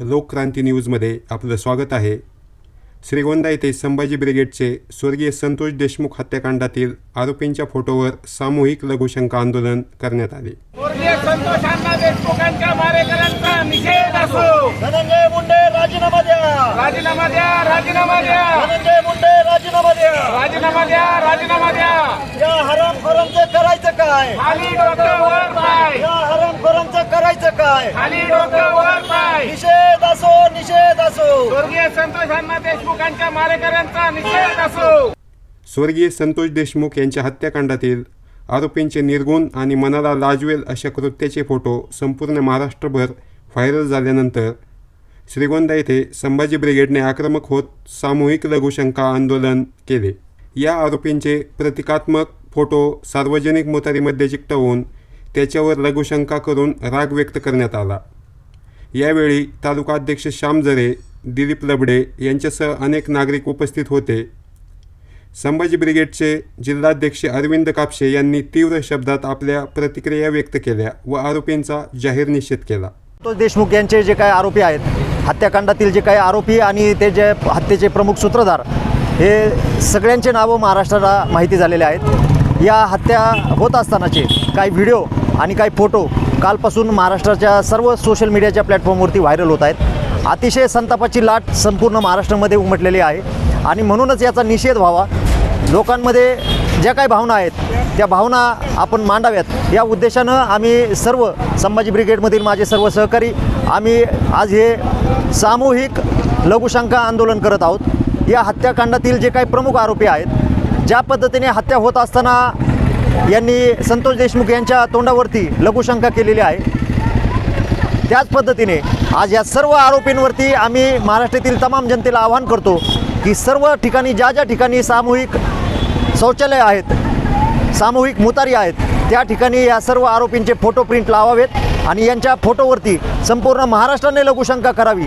लोकक्रांती न्यूजमध्ये आपलं स्वागत आहे. श्रीगोंदा येथे संभाजी ब्रिगेडचे स्वर्गीय संतोष देशमुख हत्याकांडातील आरोपींच्या फोटोवर सामूहिक लघुशंका आंदोलन करण्यात आले. स्वर्गीय संतोष अण्णा देशमुखांच्या मारेकऱ्यांचा निषेध असो. धनंजय मुंडे राजीनामा द्या. राजीनामा द्या राजीनामा द्या. राजीनामा द्या. राजीनामा द्या राजीनामा द्या. या हरामखोरांचं करायचं काय? खाली डोकं वर पाय. या हरामखोरांचं करायचं काय? खाली डोकं वर पाय. स्वर्गीय संतोष अण्णा देशमुखांच्या मारेकऱ्यांचा निषेध असो स्वर्गीय संतोष देशमुख यांच्या हत्याकांडातील आरोपींचे निर्गुण आणि मनाला लाजवेल अशा कृत्याचे फोटो संपूर्ण महाराष्ट्रभर व्हायरल झाल्यानंतर श्रीगोंदा येथे संभाजी ब्रिगेडने आक्रमक होत सामूहिक लघुशंका आंदोलन केले. या आरोपींचे प्रतिकात्मक फोटो सार्वजनिक मोतारीमध्ये चिकटवून त्याच्यावर लघुशंका करून राग व्यक्त करण्यात आला. यावेळी तालुका अध्यक्ष श्याम जरे दिलीप लबडे यांच्यासह अनेक नागरिक उपस्थित होते. संभाजी ब्रिगेडचे जिल्हाध्यक्ष अरविंद कापशे यांनी तीव्र शब्दात आपल्या प्रतिक्रिया व्यक्त केल्या व आरोपींचा जाहीर निषेध केला. तो देशमुख यांचे जे काही आरोपी आहेत हत्याकांडातील जे काही आरोपी आणि ते जे हत्येचे प्रमुख सूत्रधार हे सगळ्यांचे नावं महाराष्ट्राला माहिती झालेले आहेत. या हत्या होत असतानाचे काही व्हिडिओ आणि काही फोटो कालपासून महाराष्ट्राच्या सर्व सोशल मीडियाच्या प्लॅटफॉर्मवरती व्हायरल होत आहेत. अतिशय संतापाची लाट संपूर्ण महाराष्ट्रामध्ये उमटलेली आहे. आणि म्हणूनच याचा निषेध व्हावा. लोकांमध्ये ज्या काही भावना आहेत त्या भावना आपण मांडाव्यात. या उद्देशानं आम्ही सर्व संभाजी ब्रिगेडमधील माझे सर्व सहकारी आम्ही आज हे सामूहिक लघुशंका आंदोलन करत आहोत. या हत्याकांडातील जे काही प्रमुख आरोपी आहेत ज्या पद्धतीने हत्या होत असताना यांनी संतोष देशमुख यांच्या तोंडावरती लघुशंका केलेली आहे. त्याच पद्धतीने आज या सर्व आरोपींवरती आम्ही महाराष्ट्रातील तमाम जनतेला आवाहन करतो की सर्व ठिकाणी ज्या ज्या ठिकाणी सामूहिक शौचालय आहेत सामूहिक मुतारी आहेत त्या ठिकाणी या सर्व आरोपींचे फोटो प्रिंट लावावेत आणि यांच्या फोटोवरती संपूर्ण महाराष्ट्राने लघुशंका करावी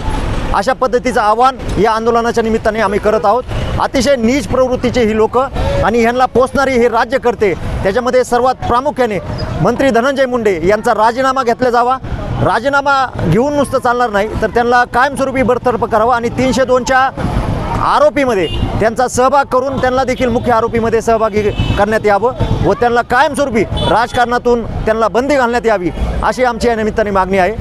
अशा पद्धतीचं आव्हान या आंदोलनाच्या निमित्ताने आम्ही करत आहोत. अतिशय नीच प्रवृत्तीचे ही लोक आणि ह्यांना पोचणारी हे राज्य करते त्याच्यामध्ये सर्वात प्रामुख्याने मंत्री धनंजय मुंडे यांचा राजीनामा घेतला जावा. राजीनामा घेऊन नुसतं चालणार नाही तर त्यांना कायमस्वरूपी बडतर्फ करावं आणि तीनशे दोनच्या आरोपीमध्ये त्यांचा सहभाग करून त्यांना देखील मुख्य आरोपीमध्ये सहभागी करण्यात यावं व त्यांना कायमस्वरूपी राजकारणातून त्यांना बंदी घालण्यात यावी अशी आमची या निमित्ताने मागणी आहे.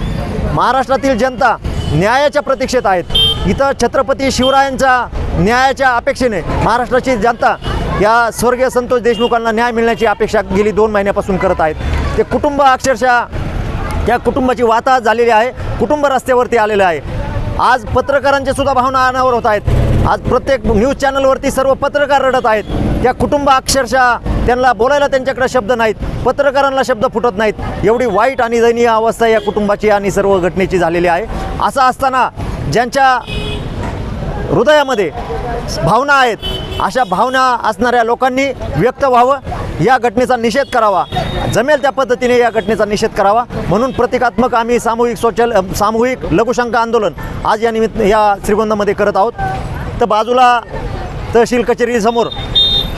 महाराष्ट्रातील जनता न्यायाच्या प्रतीक्षेत आहेत. इथं छत्रपती शिवरायांचा न्यायाच्या अपेक्षेने महाराष्ट्राची जनता या स्वर्गीय संतोष देशमुखांना न्याय मिळण्याची अपेक्षा गेली दोन महिन्यापासून करत आहेत. ते कुटुंब अक्षरशः त्या कुटुंबाची वाताहत झालेली आहे कुटुंब रस्त्यावरती आलेलं आहे. आज पत्रकारांच्या सुद्धा भावना अनावर होत आहेत. आज प्रत्येक न्यूज चॅनलवरती सर्व पत्रकार रडत आहेत. त्या कुटुंब अक्षरशः त्यांना बोलायला त्यांच्याकडे शब्द नाहीत पत्रकारांना शब्द फुटत नाहीत. एवढी वाईट आणि दयनीय अवस्था या कुटुंबाची आणि सर्व घटनेची झालेली आहे. असं असताना ज्यांच्या हृदयामध्ये भावना आहेत. अशा भावना असणाऱ्या लोकांनी व्यक्त व्हावं. या घटनेचा निषेध करावा. जमेल त्या पद्धतीने या घटनेचा निषेध करावा. म्हणून प्रतिकात्मक आम्ही सामूहिक सोशल सामूहिक लघुशंका आंदोलन आज या निमित्त या श्रीगोंदामध्ये करत आहोत. तर बाजूला तहसील कचेरीसमोर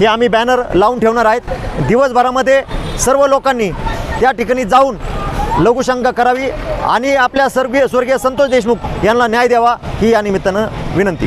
हे आम्ही बॅनर लावून ठेवणार आहेत. दिवसभरामध्ये सर्व लोकांनी त्या ठिकाणी जाऊन लघुशंका करावी आणि आपल्या स्वर्गीय स्वर्गीय संतोष देशमुख यांना न्याय द्यावा ही या निमित्तानं विनंती.